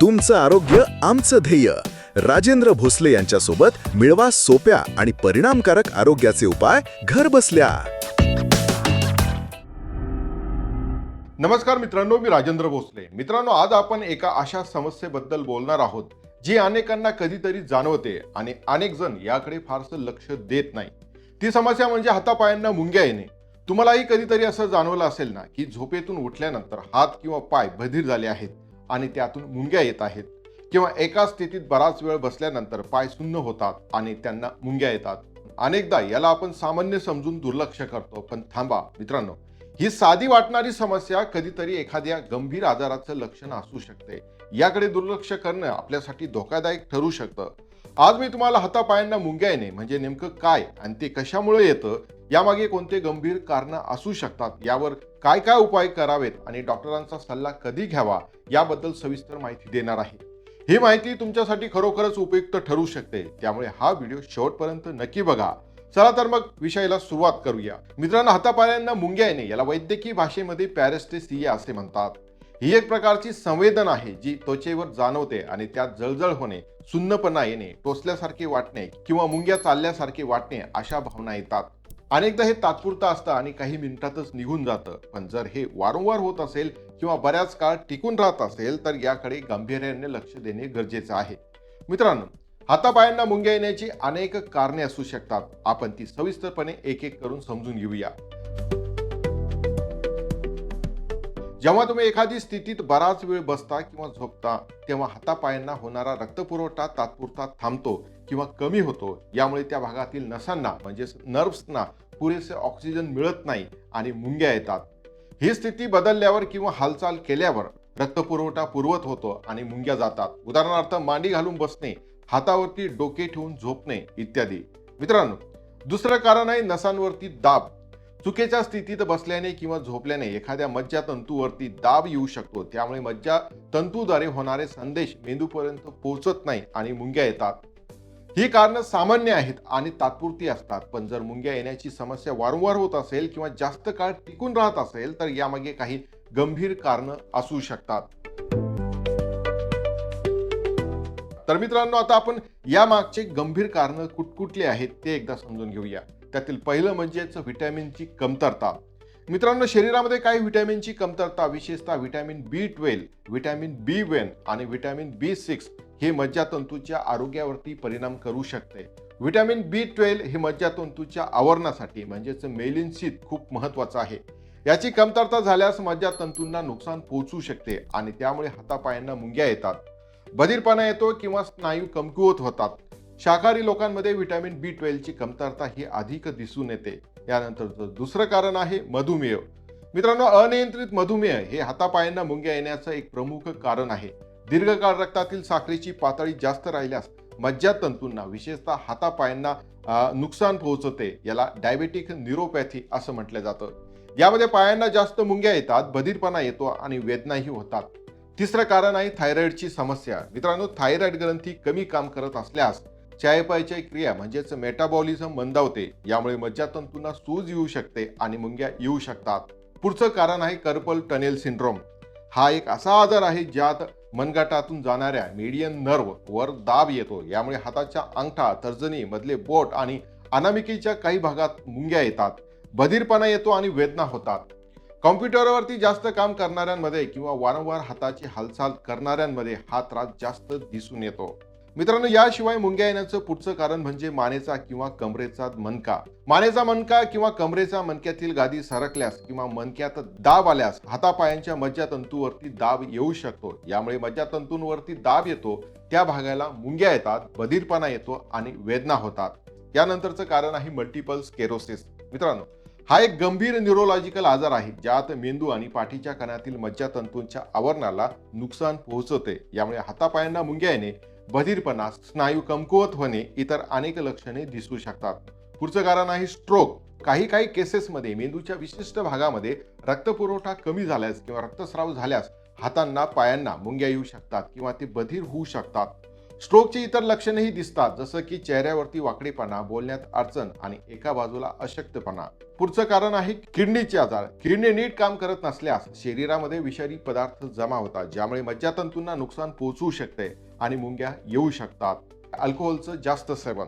तुमचं आरोग्य आमचं ध्येय. राजेंद्र भोसले यांच्यासोबत मिळवा सोप्या आणि परिणामकारक आरोग्याचे उपाय घर बसल्या. नमस्कार मित्रांनो मी राजेंद्र भोसले. मित्रांनो आज आपण एका अशा समस्येबद्दल बोलणार आहोत जी अनेकांना कधीतरी जाणवते आणि अनेक जण याकडे फारसं लक्ष देत नाही. ती समस्या म्हणजे हातापायांना मुंग्या येणे. तुम्हालाही कधीतरी असं जाणवलं असेल ना की झोपेतून उठल्यानंतर हात किंवा पाय बधीर झाले आहेत. आणि त्यातून मुंग्या येत आहेत. किंवा एका स्थितीत बराच वेळ बसल्यानंतर पाय सुन्न होतात आणि त्यांना मुंग्या येतात. अनेकदा याला आपण सामान्य समजून दुर्लक्ष करतो. पण थांबा मित्रांनो. ही साधी वाटणारी समस्या कधीतरी एखाद्या गंभीर आजाराचं लक्षण असू शकते. याकडे दुर्लक्ष करणं आपल्यासाठी धोकादायक ठरू शकतं. आज मी तुम्हाला हातापायांना मुंग्या येणे म्हणजे नेमकं काय आणि ते कशामुळे येतं यामागे कोणते गंभीर कारण असू शकतात यावर काय काय उपाय करावेत आणि डॉक्टरांचा सल्ला कधी घ्यावा याबद्दल सविस्तर माहिती देणार आहे. ही माहिती तुमच्यासाठी खरोखरच उपयुक्त ठरू शकते त्यामुळे हा व्हिडिओ शेवटपर्यंत नक्की बघा. चला तर मग विषयाला सुरुवात करूया. मित्रांनो हातापायांना मुंग्या येणे याला वैद्यकीय भाषेमध्ये पॅरेस्टेसिया असे म्हणतात. ही एक प्रकारची संवेदना आहे जी त्वचेवर जाणवते आणि त्यात जळजळ होणे सुन्नपणा येणे टोचल्यासारखे वाटणे किंवा मुंग्या चालल्यासारखे वाटणे अशा भावना येतात. अनेकदा हे तात्पुरतं असतं आणि काही मिनिटातच निघून जातं. पण जर हे वारंवार होत असेल किंवा बऱ्याच काळ टिकून राहत असेल तर याकडे गांभीर्याने लक्ष देणे गरजेचं आहे. मित्रांनो हातापायांना मुंग्या येण्याची अनेक कारणे असू शकतात. आपण ती सविस्तरपणे एक एक करून समजून घेऊया. जेव्हा तुम्ही एखादी स्थितीत बराच वेळ बसता किंवा झोपता तेव्हा हातापायांना होणारा रक्तपुरवठा तात्पुरता थांबतो किंवा कमी होतो. यामुळे त्या भागातील नसांना म्हणजेच नर्व्सना पुरेसे ऑक्सिजन मिळत नाही आणि मुंग्या येतात. ही स्थिती बदलल्यावर किंवा हालचाल केल्यावर रक्तपुरवठा पुरवत होतो आणि मुंग्या जातात. उदाहरणार्थ मांडी घालून बसणे हातावरती डोके ठेवून झोपणे इत्यादी. मित्रांनो दुसरं कारण आहे नसांवरती दाब. चुकीच्या स्थितीत बसल्याने किंवा झोपल्याने एखाद्या मज्जा तंतूवरती दाब येऊ शकतो. त्यामुळे मज्जा तंतूद्वारे होणारे संदेश मेंदूपर्यंत पोहोचत नाही आणि मुंग्या येतात. ही कारणं सामान्य आहेत आणि तात्पुरती असतात. पण जर मुंग्या येण्याची समस्या वारंवार होत असेल किंवा जास्त काळ टिकून राहत असेल तर यामागे काही गंभीर कारणं असू शकतात. तर मित्रांनो आता आपण यामागचे गंभीर कारण कुठकुठले आहेत ते एकदा समजून घेऊया. त्यातील पहिलं म्हणजेच व्हिटॅमिनची कमतरता. मित्रांनो शरीरामध्ये काही व्हिटॅमिनची कमतरता विशेषतः vitamin B twelve vitamin B one आणि व्हिटॅमिन बी सिक्स हे मज्जातंतूच्या आरोग्यावरती परिणाम करू शकते. व्हिटॅमिन बी ट्वेल्व हे मज्जातंतूच्या आवरणासाठी म्हणजेच मेलिन खूप महत्वाचं आहे. याची कमतरता झाल्यास मज्जातंतूंना नुकसान पोहोचू शकते आणि त्यामुळे हातापायांना मुंग्या येतात. बधीरपणा येतो किंवा स्नायू कमकुवत होतात. शाकाहारी लोकांमध्ये व्हिटॅमिन बी ट्वेल्वची कमतरता ही अधिक दिसून येते. यानंतर दुसरं कारण आहे मधुमेह. मित्रांनो अनियंत्रित मधुमेह हे हातापायांना मुंग्या येण्याचं एक प्रमुख कारण आहे. दीर्घकाळ रक्तातील साखरेची पातळी जास्त राहिल्यास मज्जातंतूंना विशेषतः हातापायांना नुकसान पोहोचते याला डायबेटिक न्यूरोपॅथी असं म्हटलं जातं. यामध्ये पायांना जास्त मुंग्या येतात बधीरपणा येतो आणि वेदनाही होतात. तिसरं कारण आहे थायरॉइडची समस्या. मित्रांनो थायरॉइड ग्रंथी कमी काम करत असल्यास चयापचय क्रिया म्हणजेच मेटाबॉलिझम मंदावते यामुळे मज्जातंतूंना सूज येऊ शकते आणि मुंग्या येऊ शकतात. पुढचं कारण आहे कर्पल टनेल सिंड्रोम हा एक असा आजार आहे ज्यात मनगटातून जाणाऱ्या मीडियन नर्व वर दाब येतो. यामुळे हाताच्या अंगठा तर्जनी मधले बोट आणि अनामिकेच्या काही भागात मुंग्या येतात. बधीरपणा येतो आणि वेदना होतात. कॉम्प्युटरवरती जास्त काम करणाऱ्यांमध्ये किंवा वारंवार हाताची हालचाल करणाऱ्यांमध्ये हा त्रास जास्त दिसून येतो. मित्रांनो याशिवाय मुंग्या येण्याचं पुढचं कारण म्हणजे मानेचा किंवा कमरेचा मनका. मानेचा मनका किंवा कमरेचा मनक्यातील गादी सरकल्यास किंवा मनक्यात दाब आल्यास हातापायांच्या मज्जातंतूवरती दाब येऊ शकतो. यामुळे मज्जातंतूंवरती दाब येतो त्या भागाला मुंग्या येतात बधीरपणा येतो आणि वेदना होतात. यानंतरचं कारण आहे मल्टिपल स्केरोसिस मित्रांनो हा एक गंभीर न्यूरोलॉजिकल आजार आहे ज्यात मेंदू आणि पाठीच्या कणातील मज्जातंतूंच्या आवरणाला नुकसान पोहोचवते. यामुळे हातापायांना मुंग्या येणे बधीरपणा स्नायू कमकुवत होणे इतर अनेक लक्षणे दिसू शकतात. पुढचं कारण आहे स्ट्रोक काही काही केसेसमध्ये मेंदूच्या विशिष्ट भागामध्ये रक्तपुरवठा कमी झाल्यास किंवा रक्तस्राव झाल्यास हातांना पायांना मुंग्या येऊ शकतात किंवा ते बधीर होऊ शकतात. स्ट्रोकची इतर लक्षणेही दिसतात जसं की चेहऱ्यावरती वाकडेपणा बोलण्यात अडचण आणि एका बाजूला अशक्तपणा. पुढचं कारण आहे किडनीचे आजार. किडनी नीट काम करत नसल्यास शरीरामध्ये विषारी पदार्थ जमा होतात ज्यामुळे मज्जातंतूंना नुकसान पोहोचू शकते आणि मुंग्या येऊ शकतात. अल्कोहोलचं जास्त सेवन.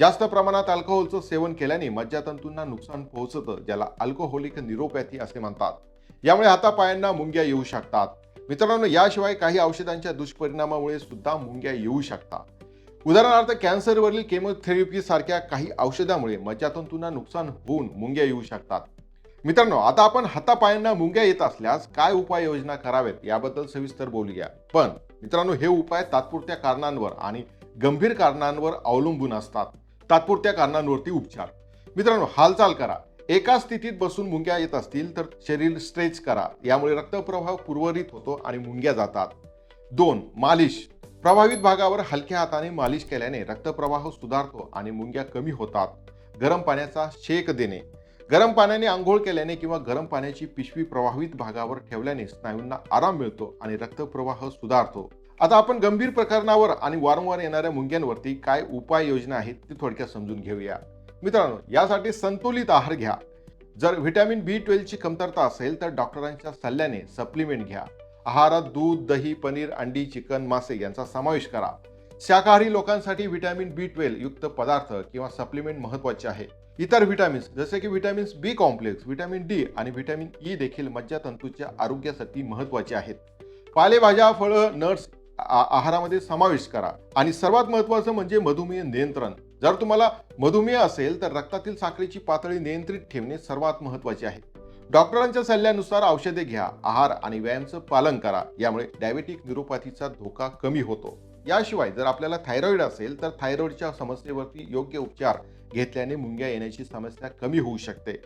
जास्त प्रमाणात अल्कोहोलचं सेवन केल्याने मज्जातंतूंना नुकसान पोहोचतं ज्याला अल्कोहोलिक निरोपॅथी असे म्हणतात. यामुळे हातापायांना मुंग्या येऊ शकतात. मित्रांनो याशिवाय काही औषधांच्या दुष्परिणामामुळे सुद्धा मुंग्या येऊ शकतात. उदाहरणार्थ कॅन्सरवरील केमोथेरपी सारख्या काही औषधामुळे मज्जातंतूंना नुकसान होऊन मुंग्या येऊ शकतात. मित्रांनो आता आपण हातापायांना मुंग्या येत असल्यास काय उपाययोजना कराव्यात याबद्दल सविस्तर बोलूया. पण मित्रांनो हे उपाय तात्पुरत्या कारणांवर आणि गंभीर कारणांवर अवलंबून असतात. तात्पुरत्या कारणांवरती उपचार. मित्रांनो हालचाल करा. एका स्थितीत बसून मुंग्या येत असतील तर शरीर स्ट्रेच करा. यामुळे रक्तप्रवाह पूर्वरित होतो आणि मुंग्या जातात. दोन मालिश. प्रभावित भागावर हलक्या हाताने मालिश केल्याने रक्तप्रवाह सुधारतो आणि मुंग्या कमी होतात. गरम पाण्याचा शेक देणे. गरम पाण्याने आंघोळ केल्याने किंवा गरम पाण्याची पिशवी प्रभावित भागावर ठेवल्याने स्नायूंना आराम मिळतो आणि रक्तप्रवाह सुधारतो. आता आपण गंभीर प्रकरणावर आणि वारंवार येणाऱ्या मुंग्यांवरती काय उपाययोजना आहेत ते थोडक्यात समजून घेऊया. मित्रांनो यासाठी संतुलित आहार घ्या. जर व्हिटॅमिन बी ट्वेल्वची कमतरता असेल तर डॉक्टरांच्या सल्ल्याने सप्लिमेंट घ्या. आहारात दूध दही पनीर अंडी चिकन मासे यांचा समावेश करा. शाकाहारी लोकांसाठी व्हिटॅमिन बी ट्वेल्व युक्त पदार्थ किंवा सप्लिमेंट महत्त्वाचे आहे. इतर व्हिटॅमिन्स जसे की vitamins B complex vitamin D आणि व्हिटॅमिन ई देखील मज्जातंतूच्या आरोग्यासाठी महत्त्वाचे आहेत. पालेभाज्या फळं नट्स आहारामध्ये समावेश करा. आणि सर्वात महत्वाचं म्हणजे मधुमेह नियंत्रण. जर तुम्हाला मधुमेह असेल तर रक्तातील साखरेची पातळी नियंत्रित ठेवणे सर्वात महत्त्वाचे आहे. डॉक्टरांच्या सल्ल्यानुसार औषधे घ्या आहार आणि व्यायामचं पालन करा यामुळे डायबेटिक न्यूरोपॅथीचा धोका कमी होतो. याशिवाय जर आपल्याला थायरॉईड असेल तर थायरॉईडच्या समस्येवरती योग्य उपचार घेतल्याने मुंग्या येण्याची समस्या कमी होऊ शकते.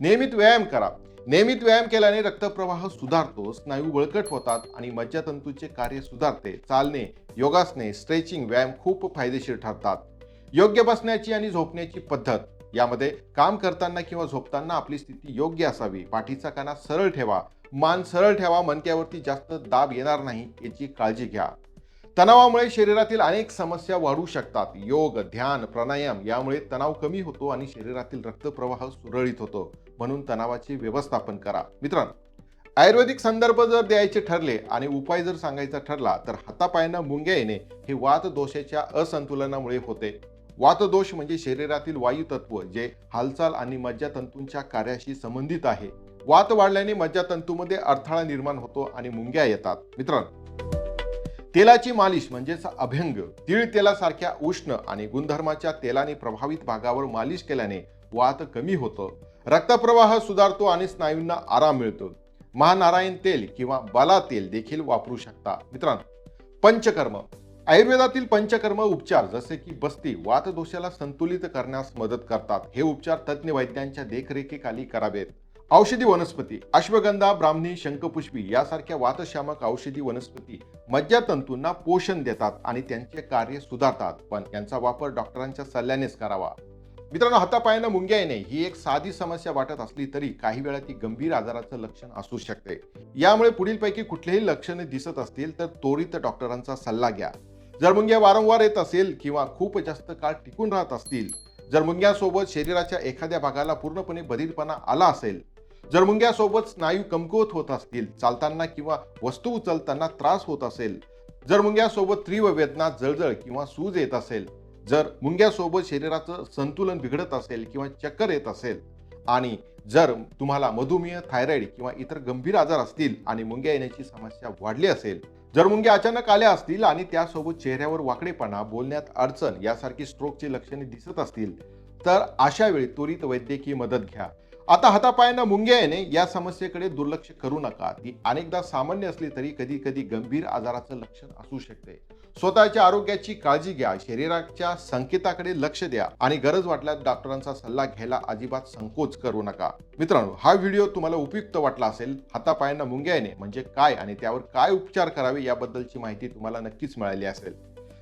नियमित व्यायाम करा. नियमित व्यायाम केल्याने रक्तप्रवाह सुधारतो स्नायू बळकट होतात आणि मज्जातंतूचे कार्य सुधारते. चालणे योगासने स्ट्रेचिंग व्यायाम खूप फायदेशीर ठरतात. योग्य बसण्याची आणि झोपण्याची पद्धत. यामध्ये काम करताना किंवा झोपताना आपली स्थिती योग्य असावी. पाठीचा काना सरळ ठेवा. मान सरळ ठेवा. मनक्यावरती जास्त दाब येणार नाही याची काळजी घ्या. तणावामुळे शरीरातील अनेक समस्या वाढू शकतात. योग ध्यान प्राणायाम यामुळे तणाव कमी होतो आणि शरीरातील रक्तप्रवाह सुरळीत होतो. म्हणून तणावाचे व्यवस्थापन करा. मित्रांनो आयुर्वेदिक संदर्भ जर द्यायचे ठरले आणि उपाय जर सांगायचा ठरला तर हातापायांना मुंग्या येणे हे वात दोषाच्या असंतुलनामुळे होते. वातदोष म्हणजे शरीरातील वायुतत्व जे हालचाल आणि मज्जातंतूंच्या कार्याशी संबंधित आहे. वात वाढल्याने मज्जातंतूमध्ये अडथळा निर्माण होतो आणि मुंग्या येतात. मित्रांनो तेलाची मालिश म्हणजेच अभ्यंग तीळ तेलासारख्या उष्ण आणि गुणधर्माच्या तेलाने प्रभावित भागावर मालिश केल्याने वात कमी होतं. रक्तप्रवाह सुधारतो आणि स्नायूंना आराम मिळतो. महानारायण तेल किंवा बाला तेल देखील वापरू शकता. मित्रांनो पंचकर्म आयुर्वेदातील पंचकर्म उपचार जसे की बस्ती वातदोषाला संतुलित करण्यास मदत करतात. हे उपचार तज्ज्ञ वैद्यांच्या देखरेखीखाली करावेत. औषधी वनस्पती अश्वगंधा ब्राह्मणी शंखपुष्पी यासारख्या वातशामक औषधी वनस्पती मज्जातंतूंना पोषण देतात आणि त्यांचे कार्य सुधारतात. पण यांचा वापर डॉक्टरांच्या सल्ल्यानेच करावा. मित्रांनो हातापायानं मुंग्या येणे ही एक साधी समस्या वाटत असली तरी काही वेळा ती गंभीर आजाराचं लक्षण असू शकते. यामुळे पुढीलपैकी कुठलेही लक्षणे दिसत असतील तर त्वरित डॉक्टरांचा सल्ला घ्या. जर मुंग्या वारंवार येत असेल किंवा खूप जास्त काळ टिकून राहत असतील जर मुंग्यासोबत शरीराच्या एखाद्या भागाला पूर्णपणे बधीरपणा आला असेल जर मुंग्यासोबत स्नायू कमकुवत होत असतील चालताना किंवा वस्तू उचलताना त्रास होत असेल जर मुंग्यासोबत तीव्र वेदना जळजळ किंवा सूज येत असेल जर मुंग्यासोबत शरीराचं संतुलन बिघडत असेल किंवा चक्कर येत असेल आणि जर तुम्हाला मधुमेह थायरॉईड किंवा इतर गंभीर आजार असतील आणि मुंग्या येण्याची समस्या वाढली असेल जर मुंग्या अचानक आल्या असतील आणि त्यासोबत चेहऱ्यावर वाकडेपणा बोलण्यात अडचण यासारखी स्ट्रोकची लक्षणे दिसत असतील तर अशा वेळी त्वरित वैद्यकीय मदत घ्या. आता हातापायांना मुंग्या येणे या समस्येकडे दुर्लक्ष करू नका. ती अनेकदा सामान्य असली तरी कधी कधी गंभीर आजाराचं लक्षण असू शकते. स्वतःच्या आरोग्याची काळजी घ्या शरीराच्या संकेताकडे लक्ष द्या आणि गरज वाटल्यास डॉक्टरांचा सल्ला घ्यायला अजिबात संकोच करू नका. मित्रांनो हा व्हिडिओ तुम्हाला उपयुक्त वाटला असेल हातापायांना मुंग्या येणे म्हणजे काय आणि त्यावर काय उपचार करावे याबद्दलची माहिती तुम्हाला नक्कीच मिळाली असेल.